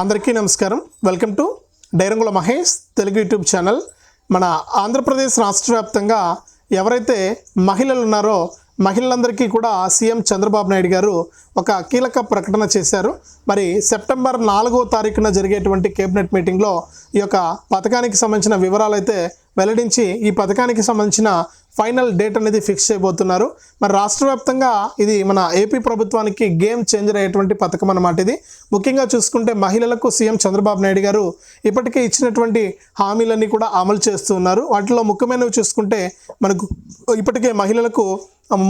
అందరికీ నమస్కారం. Welcome to డైరంగుల Mahesh Telugu YouTube channel. మన ఆంధ్రప్రదేశ్ రాష్ట్ర వ్యాప్తంగా ఎవరైతే మహిళలు ఉన్నారో మహిళలందరికీ కూడా సీఎం చంద్రబాబు నాయుడు గారు ఒక కీలక ప్రకటన చేశారు. మరి సెప్టెంబర్ నాలుగో తారీఖున జరిగేటువంటి కేబినెట్ మీటింగ్లో ఈ యొక్క పథకానికి సంబంధించిన వివరాలు అయితే వెల్లడించి ఈ పథకానికి సంబంధించిన ఫైనల్ డేట్ అనేది ఫిక్స్ చేయబోతున్నారు. మరి రాష్ట్ర వ్యాప్తంగా ఇది మన ఏపీ ప్రభుత్వానికి గేమ్ చేంజర్ అయ్యేటువంటి పథకం అన్నమాట ఇది. ముఖ్యంగా చూసుకుంటే మహిళలకు సీఎం చంద్రబాబు నాయుడు గారు ఇప్పటికే ఇచ్చినటువంటి హామీలన్నీ కూడా అమలు చేస్తూ ఉన్నారు. వాటిలో ముఖ్యమైనవి చూసుకుంటే మనకు ఇప్పటికే మహిళలకు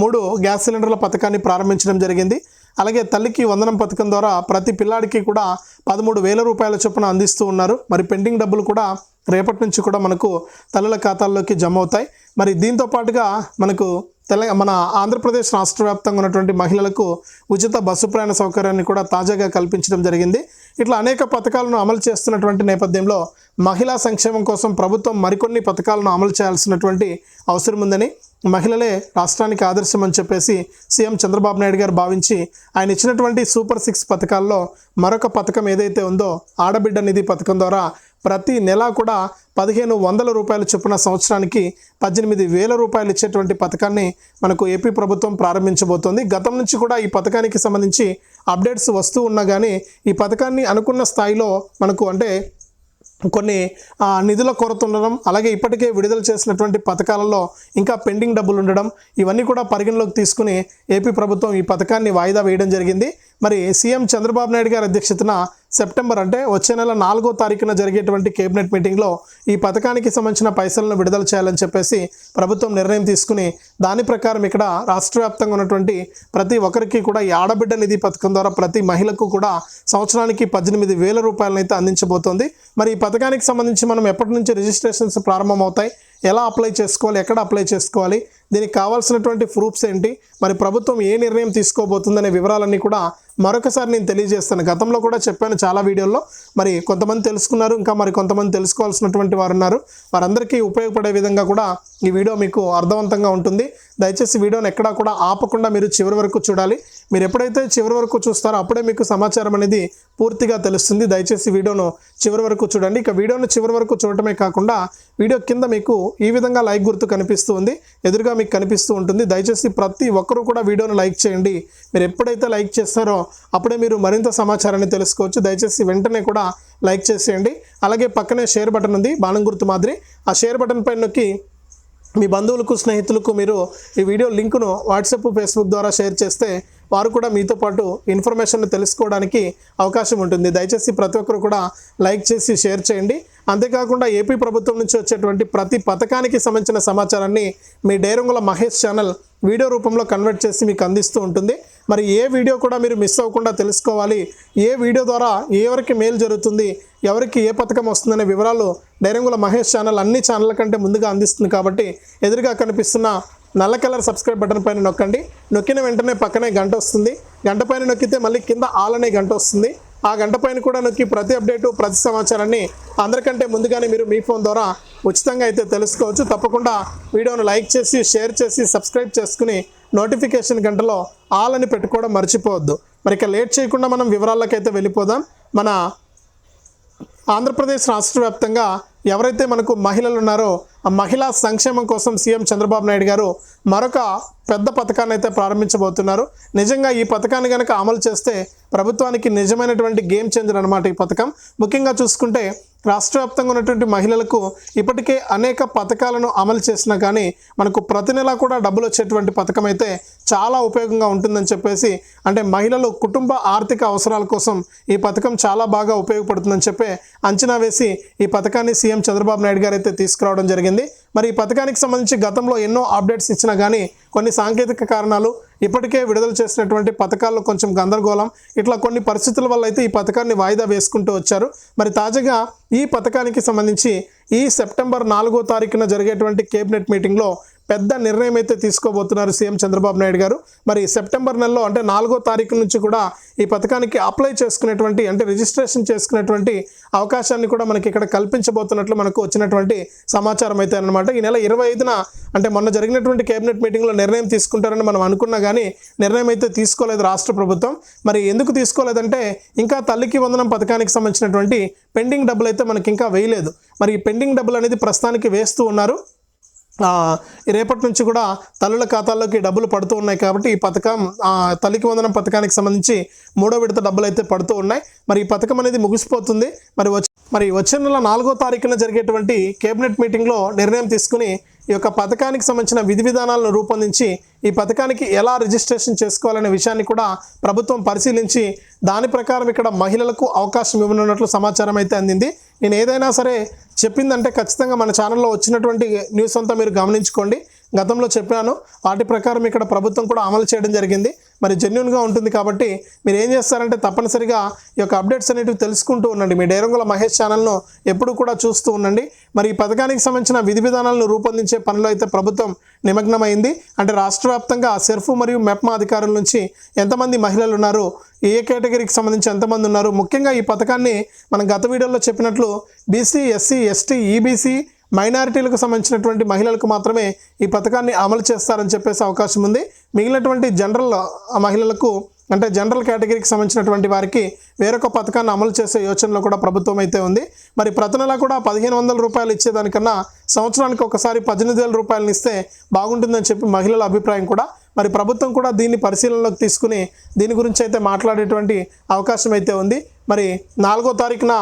మూడు గ్యాస్ సిలిండర్ల పథకాన్ని ప్రారంభించడం జరిగింది. అలాగే తల్లికి వందనం పథకం ద్వారా ప్రతి పిల్లాడికి కూడా పదమూడు వేల రూపాయల చొప్పున అందిస్తూ ఉన్నారు. మరి పెండింగ్ డబ్బులు కూడా రేపటి నుంచి కూడా మనకు తల్లుల ఖాతాల్లోకి జమ అవుతాయి. మరి దీంతో పాటుగా మనకు తెలంగాణ మన ఆంధ్రప్రదేశ్ రాష్ట్ర వ్యాప్తంగా ఉన్నటువంటి మహిళలకు ఉచిత బస్సు ప్రయాణ సౌకర్యాన్ని కూడా తాజాగా కల్పించడం జరిగింది. ఇట్లా అనేక పథకాలను అమలు చేస్తున్నటువంటి నేపథ్యంలో మహిళా సంక్షేమం కోసం ప్రభుత్వం మరికొన్ని పథకాలను అమలు చేయాల్సినటువంటి అవసరం ఉందని మహిళలే రాష్ట్రానికి ఆదర్శం అని చెప్పేసి సీఎం చంద్రబాబు నాయుడు గారు భావించి ఆయన ఇచ్చినటువంటి సూపర్ సిక్స్ పథకాల్లో మరొక పథకం ఏదైతే ఉందో ఆడబిడ్డ నిధి పథకం ద్వారా ప్రతి నెల కూడా పదిహేను వందల రూపాయల చొప్పున సంవత్సరానికి పద్దెనిమిది వేల రూపాయలు ఇచ్చేటువంటి పథకాన్ని మనకు ఏపీ ప్రభుత్వం ప్రారంభించబోతోంది. గతం నుంచి కూడా ఈ పథకానికి సంబంధించి అప్డేట్స్ వస్తూ ఉన్నా కానీ ఈ పథకాన్ని అనుకున్న స్థాయిలో మనకు అంటే కొన్ని నిధుల కొరత ఉండడం అలాగే ఇప్పటికే విడుదల చేసినటువంటి పథకాలలో ఇంకా పెండింగ్ డబ్బులు ఉండడం ఇవన్నీ కూడా పరిగణలోకి తీసుకుని ఏపీ ప్రభుత్వం ఈ పథకాన్ని వాయిదా వేయడం జరిగింది. మరి సీఎం చంద్రబాబు నాయుడు గారి అధ్యక్షతన సెప్టెంబర్ అంటే వచ్చే నెల నాలుగో తారీఖున జరిగేటువంటి కేబినెట్ మీటింగ్లో ఈ పథకానికి సంబంధించిన పైసలను విడుదల చేయాలని చెప్పేసి ప్రభుత్వం నిర్ణయం తీసుకుని దాని ప్రకారం ఇక్కడ రాష్ట్ర వ్యాప్తంగా ఉన్నటువంటి ప్రతి ఒక్కరికి కూడా ఈ ఆడబిడ్డ నిధి పథకం ద్వారా ప్రతి మహిళకు కూడా సంవత్సరానికి పద్దెనిమిది వేల రూపాయలను అయితే అందించబోతోంది. మరి ఈ పథకానికి సంబంధించి మనం ఎప్పటి నుంచి రిజిస్ట్రేషన్స్ ప్రారంభమవుతాయి? ఎలా అప్లై చేసుకోవాలి ఎక్కడ అప్లై చేసుకోవాలి దీనికి కావాల్సినటువంటి ప్రూఫ్స్ ఏంటి మరి ప్రభుత్వం ఏ నిర్ణయం తీసుకోబోతుందనే వివరాలన్నీ కూడా మరొకసారి నేను తెలియజేస్తాను. గతంలో కూడా చెప్పాను చాలా వీడియోల్లో. మరి కొంతమంది తెలుసుకున్నారు ఇంకా మరి కొంతమంది తెలుసుకోవాల్సినటువంటి వారు ఉన్నారు. వారందరికీ ఉపయోగపడే విధంగా కూడా ఈ వీడియో మీకు అర్థవంతంగా ఉంటుంది. దయచేసి వీడియోని ఎక్కడా కూడా ఆపకుండా మీరు చివరి వరకు చూడాలి. మీరు ఎప్పుడైతే చివరి వరకు చూస్తారో అప్పుడే మీకు సమాచారం అనేది పూర్తిగా తెలుస్తుంది. దయచేసి వీడియోను చివరి వరకు చూడండి. ఇక వీడియోను చివరి వరకు చూడటమే కాకుండా వీడియో కింద మీకు ఈ విధంగా లైక్ గుర్తు కనిపిస్తూ ఉంది. ఎదురుగా మీకు కనిపిస్తూ ఉంటుంది. దయచేసి ప్రతి ఒక్కరూ కూడా వీడియోను లైక్ చేయండి. మీరు ఎప్పుడైతే లైక్ చేస్తారో అప్పుడే మీరు మరింత సమాచారాన్ని తెలుసుకోవచ్చు. దయచేసి వెంటనే కూడా లైక్ చేసేయండి. అలాగే పక్కనే షేర్ బటన్ ఉంది. బాణం గుర్తు మాదిరి. ఆ షేర్ బటన్ పైన నొక్కి మీ బంధువులకు స్నేహితులకు మీరు ఈ వీడియో లింకును వాట్సాప్ ఫేస్బుక్ ద్వారా షేర్ చేస్తే వారు కూడా మీతో పాటు ఇన్ఫర్మేషన్ తెలుసుకోవడానికి అవకాశం ఉంటుంది. దయచేసి ప్రతి ఒక్కరు కూడా లైక్ చేసి షేర్ చేయండి. అంతేకాకుండా ఏపీ ప్రభుత్వం నుంచి వచ్చేటువంటి ప్రతి పథకానికి సంబంధించిన సమాచారాన్ని మీ డేరంగుల మహేష్ ఛానల్ వీడియో రూపంలో కన్వర్ట్ చేసి మీకు అందిస్తూ ఉంటుంది. మరి ఏ వీడియో కూడా మీరు మిస్ అవ్వకుండా తెలుసుకోవాలి. ఏ వీడియో ద్వారా ఎవరికి మేలు జరుగుతుంది ఎవరికి ఏ పథకం వస్తుందనే వివరాలు డైరంగుల మహేష్ ఛానల్ అన్ని ఛానళ్ళ కంటే ముందుగా అందిస్తుంది కాబట్టి ఎదురుగా కనిపిస్తున్న నల్ల కలర్ సబ్స్క్రైబ్ బటన్ పైన నొక్కండి. నొక్కిన వెంటనే పక్కనే గంట వస్తుంది. గంట పైన నొక్కితే మళ్ళీ కింద ఆల్ అనే గంట వస్తుంది. ఆ గంట పైన కూడా నొక్కి ప్రతి అప్డేటు ప్రతి సమాచారాన్ని అందరికంటే ముందుగానే మీరు మీ ఫోన్ ద్వారా ఉచితంగా అయితే తెలుసుకోవచ్చు. తప్పకుండా వీడియోను లైక్ చేసి షేర్ చేసి సబ్స్క్రైబ్ చేసుకుని నోటిఫికేషన్ గంటలో ఆల్ అని పెట్టుకోవడం మర్చిపోవద్దు. మరి ఇక లేట్ చేయకుండా మనం వివరాలకైతే వెళ్ళిపోదాం. మన ఆంధ్రప్రదేశ్ రాష్ట్ర వ్యాప్తంగా ఎవరైతే మనకు మహిళలు ఉన్నారో ఆ మహిళా సంక్షేమం కోసం సీఎం చంద్రబాబు నాయుడు గారు మరొక పెద్ద పథకాన్ని అయితే ప్రారంభించబోతున్నారు. నిజంగా ఈ పథకాన్ని కనుక అమలు చేస్తే ప్రభుత్వానికి నిజమైనటువంటి గేమ్ చేంజర్ అనమాట ఈ పథకం. ముఖ్యంగా చూసుకుంటే రాష్ట్ర వ్యాప్తంగా ఉన్నటువంటి మహిళలకు ఇప్పటికే అనేక పథకాలను అమలు చేసినా కానీ మనకు ప్రతి నెల కూడా డబ్బులు వచ్చేటువంటి పథకం అయితే చాలా ఉపయోగంగా ఉంటుందని చెప్పేసి అంటే మహిళలు కుటుంబ ఆర్థిక అవసరాల కోసం ఈ పథకం చాలా బాగా ఉపయోగపడుతుందని చెప్పే అంచనా వేసి ఈ పథకాన్ని సీఎం చంద్రబాబు నాయుడు గారు అయితే తీసుకురావడం జరిగింది. మరి ఈ పథకానికి సంబంధించి గతంలో ఎన్నో అప్డేట్స్ ఇచ్చినా కానీ కొన్ని సాంకేతిక కారణాలు ఇప్పటికే విడుదల చేసినటువంటి పథకాల్లో కొంచెం గందరగోళం. ఇట్లా కొన్ని పరిస్థితుల వల్ల అయితే ఈ పథకాన్ని వాయిదా వేసుకుంటూ వచ్చారు. మరి తాజాగా ఈ పథకానికి సంబంధించి ఈ సెప్టెంబర్ నాలుగో తారీఖున జరిగేటువంటి కేబినెట్ మీటింగ్లో పెద్ద నిర్ణయం అయితే తీసుకోబోతున్నారు సీఎం చంద్రబాబు నాయుడు గారు. మరి సెప్టెంబర్ నెలలో అంటే నాలుగో తారీఖు నుంచి కూడా ఈ పథకానికి అప్లై చేసుకునేటువంటి అంటే రిజిస్ట్రేషన్ చేసుకునేటువంటి అవకాశాన్ని కూడా మనకి ఇక్కడ కల్పించబోతున్నట్లు మనకు వచ్చినటువంటి సమాచారం అయితే అన్నమాట. ఈ నెల ఇరవై ఐదున అంటే మొన్న జరిగినటువంటి కేబినెట్ మీటింగ్లో నిర్ణయం తీసుకుంటారని మనం అనుకున్నా కానీ నిర్ణయం అయితే తీసుకోలేదు రాష్ట్ర ప్రభుత్వం. మరి ఎందుకు తీసుకోలేదంటే ఇంకా తల్లికి వందనం పథకానికి సంబంధించినటువంటి పెండింగ్ డబ్బులు అయితే మనకి ఇంకా వేయలేదు. మరి ఈ పెండింగ్ డబ్బులు అనేది ప్రస్తుతానికి వేస్తూ ఉన్నారు. రేపటి నుంచి కూడా తల్లుల ఖాతాల్లోకి డబ్బులు పడుతూ ఉన్నాయి కాబట్టి ఈ పథకం తల్లికి వందనం పథకానికి సంబంధించి మూడో విడత డబ్బులు అయితే పడుతూ ఉన్నాయి. మరి ఈ పథకం అనేది ముగిసిపోతుంది. మరి వచ్చి మరి వచ్చే నెల నాలుగో తారీఖున జరిగేటువంటి కేబినెట్ మీటింగ్లో నిర్ణయం తీసుకుని ఈ యొక్క పథకానికి సంబంధించిన విధి విధానాలను రూపొందించి ఈ పథకానికి ఎలా రిజిస్ట్రేషన్ చేసుకోవాలనే విషయాన్ని కూడా ప్రభుత్వం పరిశీలించి దాని ప్రకారం ఇక్కడ మహిళలకు అవకాశం ఇవ్వనున్నట్లు సమాచారం అయితే అందింది. నేను ఏదైనా సరే చెప్పిందంటే ఖచ్చితంగా మన ఛానల్లో వచ్చినటువంటి న్యూస్ అంతా మీరు గమనించుకోండి. గతంలో చెప్పాను. వాటి ప్రకారం ఇక్కడ ప్రభుత్వం కూడా అమలు చేయడం జరిగింది. మరి జెన్యున్గా ఉంటుంది కాబట్టి మీరు ఏం చేస్తారంటే తప్పనిసరిగా ఈ యొక్క అప్డేట్స్ అనేటివి తెలుసుకుంటూ ఉండండి. మీ డేరంగుల మహేష్ ఛానల్ను ఎప్పుడు కూడా చూస్తూ ఉండండి. మరి ఈ పథకానికి సంబంధించిన విధి విధానాలను రూపొందించే పనిలో అయితే ప్రభుత్వం నిమగ్నమైంది. అంటే రాష్ట్ర వ్యాప్తంగా సెర్ఫ్ మరియు మెప్మా అధికారుల నుంచి ఎంతమంది మహిళలు ఉన్నారు? ఏ కేటగిరీకి సంబంధించి ఎంతమంది ఉన్నారు? ముఖ్యంగా ఈ పథకాన్ని మనం గత వీడియోలో చెప్పినట్లు బీసీ ఎస్సీ ఎస్టీ ఈబీసీ మైనారిటీలకు సంబంధించినటువంటి మహిళలకు మాత్రమే ఈ పథకాన్ని అమలు చేస్తారని చెప్పేసి అవకాశం ఉంది. మిగిలినటువంటి జనరల్ మహిళలకు అంటే జనరల్ కేటగిరీకి సంబంధించినటువంటి వారికి వేరొక పథకాన్ని అమలు చేసే యోచనలో కూడా ప్రభుత్వం అయితే ఉంది. మరి ప్రతి నెల కూడా పదిహేను వందల రూపాయలు ఇచ్చేదానికన్నా సంవత్సరానికి ఒకసారి పద్దెనిమిది వేల రూపాయలను ఇస్తే బాగుంటుందని చెప్పి మహిళల అభిప్రాయం కూడా మరి ప్రభుత్వం కూడా దీన్ని పరిశీలనలోకి తీసుకుని దీని గురించి అయితే మాట్లాడేటువంటి అవకాశం అయితే ఉంది. మరి నాలుగో తారీఖున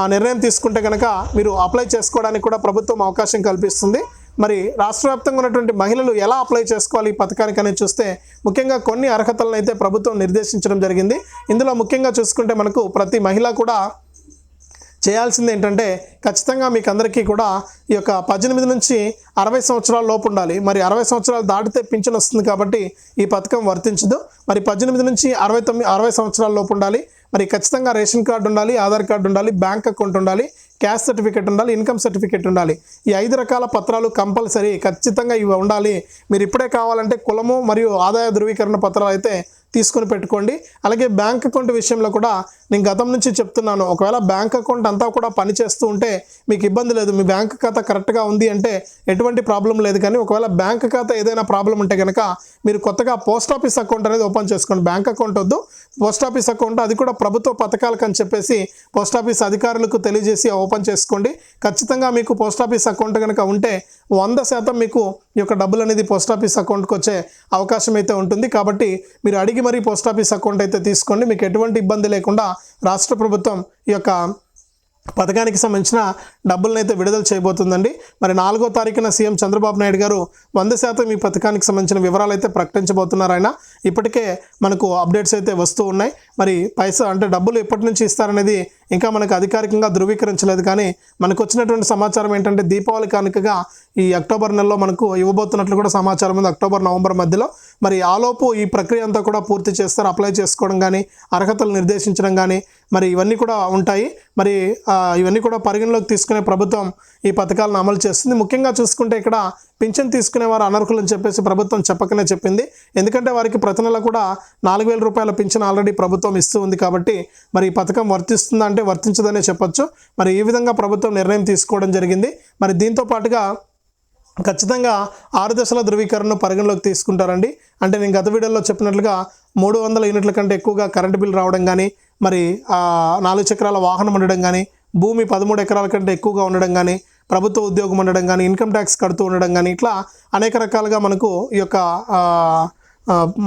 ఆ నిర్ణయం తీసుకుంటే కనుక మీరు అప్లై చేసుకోవడానికి కూడా ప్రభుత్వం అవకాశం కల్పిస్తుంది. మరి రాష్ట్ర వ్యాప్తంగా ఉన్నటువంటి మహిళలు ఎలా అప్లై చేసుకోవాలి ఈ పథకానికి అనేది చూస్తే ముఖ్యంగా కొన్ని అర్హతలను అయితే ప్రభుత్వం నిర్దేశించడం జరిగింది. ఇందులో ముఖ్యంగా చూసుకుంటే మనకు ప్రతి మహిళ కూడా చేయాల్సింది ఏంటంటే ఖచ్చితంగా మీకు అందరికీ కూడా ఈ యొక్క పద్దెనిమిది నుంచి అరవై సంవత్సరాల లోపు ఉండాలి. మరి అరవై సంవత్సరాలు దాటితే పింఛన్ వస్తుంది కాబట్టి ఈ పథకం వర్తించదు. మరి పద్దెనిమిది నుంచి అరవై తొమ్మిది అరవై సంవత్సరాల లోపు ఉండాలి. మరి ఖచ్చితంగా రేషన్ కార్డు ఉండాలి ఆధార్ కార్డు ఉండాలి బ్యాంక్ అకౌంట్ ఉండాలి క్యాష్ సర్టిఫికేట్ ఉండాలి ఇన్కమ్ సర్టిఫికేట్ ఉండాలి. ఈ ఐదు రకాల పత్రాలు కంపల్సరీ ఖచ్చితంగా ఇవి ఉండాలి. మీరు ఇప్పుడే కావాలంటే కులము మరియు ఆదాయ ధృవీకరణ పత్రాలు అయితే తీసుకొని పెట్టుకోండి. అలాగే బ్యాంక్ అకౌంట్ విషయంలో కూడా నేను గతం నుంచి చెప్తున్నాను. ఒకవేళ బ్యాంక్ అకౌంట్ అంతా కూడా పనిచేస్తూ ఉంటే మీకు ఇబ్బంది లేదు. మీ బ్యాంక్ ఖాతా కరెక్ట్గా ఉంది అంటే ఎటువంటి ప్రాబ్లం లేదు. కానీ ఒకవేళ బ్యాంక్ ఖాతా ఏదైనా ప్రాబ్లం ఉంటే కనుక మీరు కొత్తగా పోస్ట్ ఆఫీస్ అకౌంట్ అనేది ఓపెన్ చేసుకోండి. బ్యాంక్ అకౌంట్ వద్దు. పోస్ట్ ఆఫీస్ అకౌంట్ అది కూడా ప్రభుత్వ పథకాలకు అని చెప్పేసి పోస్ట్ ఆఫీస్ అధికారులకు తెలియజేసి ఓపెన్ చేసుకోండి. ఖచ్చితంగా మీకు పోస్ట్ ఆఫీస్ అకౌంట్ కనుక ఉంటే వంద శాతం మీకు ఈ యొక్క డబ్బులు అనేది పోస్ట్ ఆఫీస్ అకౌంట్కి వచ్చే అవకాశం అయితే ఉంటుంది. కాబట్టి మీరు అడిగి మరీ పోస్ట్ ఆఫీస్ అకౌంట్ అయితే తీసుకోండి. మీకు ఎటువంటి ఇబ్బంది లేకుండా రాష్ట్ర ప్రభుత్వం ఈ యొక్క పథకానికి సంబంధించిన డబ్బులను అయితే విడుదల చేయబోతుందండి. మరి నాలుగో తారీఖున సీఎం చంద్రబాబు నాయుడు గారు వంద శాతం ఈ పథకానికి సంబంధించిన వివరాలు అయితే ప్రకటించబోతున్నారు ఆయన. ఇప్పటికే మనకు అప్డేట్స్ అయితే వస్తూ ఉన్నాయి. మరి పైసా అంటే డబ్బులు ఎప్పటి నుంచి ఇస్తారనేది ఇంకా మనకు అధికారికంగా ధృవీకరించలేదు. కానీ మనకు వచ్చినటువంటి సమాచారం ఏంటంటే దీపావళి కానుకగా ఈ అక్టోబర్ నెలలో మనకు ఇవ్వబోతున్నట్లు కూడా సమాచారం ఉంది. అక్టోబర్ నవంబర్ మధ్యలో మరి ఆలోపు ఈ ప్రక్రియ అంతా కూడా పూర్తి చేస్తారు అప్లై చేసుకోవడం కానీ అర్హతలు నిర్దేశించడం కానీ మరి ఇవన్నీ కూడా ఉంటాయి. మరి ఇవన్నీ కూడా పరిగణలోకి తీసుకునే ప్రభుత్వం ఈ పథకాలను అమలు చేస్తుంది. ముఖ్యంగా చూసుకుంటే ఇక్కడ పింఛన్ తీసుకునే వారు అని చెప్పేసి ప్రభుత్వం చెప్పకనే చెప్పింది. ఎందుకంటే వారికి ప్రతి నెల కూడా నాలుగు వేల రూపాయల పింఛన్ ఆల్రెడీ ప్రభుత్వం ఇస్తూ ఉంది కాబట్టి మరి ఈ పథకం వర్తిస్తుందా అంటే వర్తించదనే చెప్పొచ్చు. మరి ఈ విధంగా ప్రభుత్వం నిర్ణయం తీసుకోవడం జరిగింది. మరి దీంతో పాటుగా ఖచ్చితంగా ఆరు దశల ధృవీకరణను పరిగణలోకి తీసుకుంటారండి. అంటే నేను గత వీడియోలో చెప్పినట్లుగా మూడు వందల యూనిట్ల కంటే ఎక్కువగా కరెంటు బిల్ రావడం కానీ మరి నాలుగు చక్రాల వాహనం ఉండడం కానీ భూమి పదమూడు ఎకరాల కంటే ఎక్కువగా ఉండడం కానీ ప్రభుత్వ ఉద్యోగం ఉండడం కానీ ఇన్కమ్ ట్యాక్స్ కడుతూ ఉండడం కానీ ఇట్లా అనేక రకాలుగా మనకు ఈ యొక్క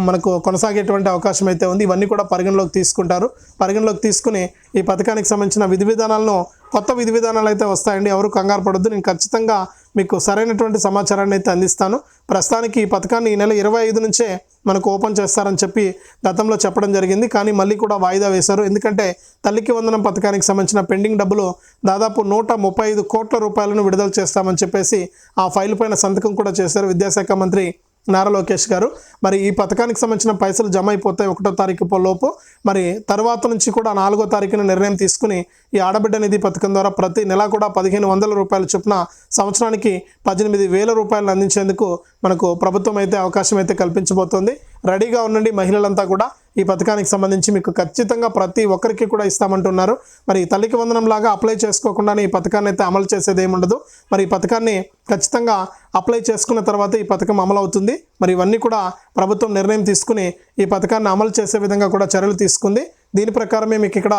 మనకు కొనసాగేటువంటి అవకాశం అయితే ఉంది. ఇవన్నీ కూడా పరిగణలోకి తీసుకుంటారు. పరిగణలోకి తీసుకుని ఈ పథకానికి సంబంధించిన విధి విధానాలను కొత్త విధి విధానాలు అయితే వస్తాయండి. ఎవరు కంగారు పడొద్దు. నేను ఖచ్చితంగా మీకు సరైనటువంటి సమాచారాన్ని అయితే అందిస్తాను. ప్రస్తుతానికి ఈ పథకాన్ని ఈ నెల ఇరవై ఐదు నుంచే మనకు ఓపెన్ చేస్తారని చెప్పి గతంలో చెప్పడం జరిగింది. కానీ మళ్ళీ కూడా వాయిదా వేశారు. ఎందుకంటే తల్లికి వందనం పథకానికి సంబంధించిన పెండింగ్ డబ్బులు దాదాపు నూట ముప్పై ఐదు కోట్ల రూపాయలను విడుదల చేస్తామని చెప్పేసి ఆ ఫైల్ పైన సంతకం కూడా చేశారు విద్యాశాఖ మంత్రి నారా లోకేష్ గారు. మరి ఈ పథకానికి సంబంధించిన పైసలు జమ అయిపోతాయి ఒకటో తారీఖు లోపు మరి తర్వాత నుంచి కూడా నాలుగో తారీఖున నిర్ణయం తీసుకుని ఈ ఆడబిడ్డ నిధి పథకం ద్వారా ప్రతి నెల కూడా పదిహేను వందల రూపాయల చొప్పున సంవత్సరానికి పద్దెనిమిది వేల రూపాయలు అందించేందుకు మనకు ప్రభుత్వం అయితే అవకాశం అయితే కల్పించబోతోంది. రెడీగా ఉండండి మహిళలంతా కూడా. ఈ పథకానికి సంబంధించి మీకు ఖచ్చితంగా ప్రతి ఒక్కరికి కూడా ఇస్తామంటున్నారు. మరి తల్లికి వందనం లాగా అప్లై చేసుకోకుండానే ఈ పథకాన్ని అయితే అమలు చేసేది ఏముండదు. మరి ఈ పథకాన్ని ఖచ్చితంగా అప్లై చేసుకున్న తర్వాత ఈ పథకం అమలు అవుతుంది. మరి ఇవన్నీ కూడా ప్రభుత్వం నిర్ణయం తీసుకుని ఈ పథకాన్ని అమలు చేసే విధంగా కూడా చర్యలు తీసుకుంది. దీని ప్రకారమే మీకు ఇక్కడ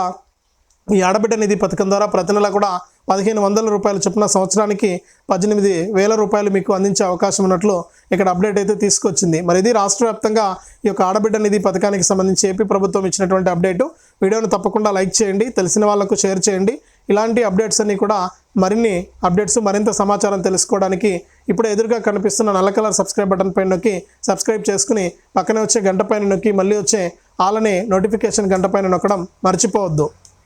ఈ ఆడబిడ్డ నిధి పథకం ద్వారా ప్రతి నెల కూడా పదిహేను వందల రూపాయల చొప్పున సంవత్సరానికి పద్దెనిమిది వేల రూపాయలు మీకు అందించే అవకాశం ఉన్నట్లు ఇక్కడ అప్డేట్ అయితే తీసుకొచ్చింది. మరి ఇది రాష్ట్ర వ్యాప్తంగా ఈ యొక్క ఆడబిడ్డ నిధి పథకానికి సంబంధించి ఏపీ ప్రభుత్వం ఇచ్చినటువంటి అప్డేటు. వీడియోను తప్పకుండా లైక్ చేయండి తెలిసిన వాళ్ళకు షేర్ చేయండి. ఇలాంటి అప్డేట్స్ అన్ని కూడా మరిన్ని అప్డేట్స్ మరింత సమాచారం తెలుసుకోవడానికి ఇప్పుడు ఎదురుగా కనిపిస్తున్న నల్ల కలర్ సబ్స్క్రైబ్ బటన్ పైన నొక్కి సబ్స్క్రైబ్ చేసుకుని పక్కనే వచ్చే గంట పైన నొక్కి మళ్ళీ వచ్చే ఆలనే నోటిఫికేషన్ గంట పైన నొక్కడం మర్చిపోవద్దు.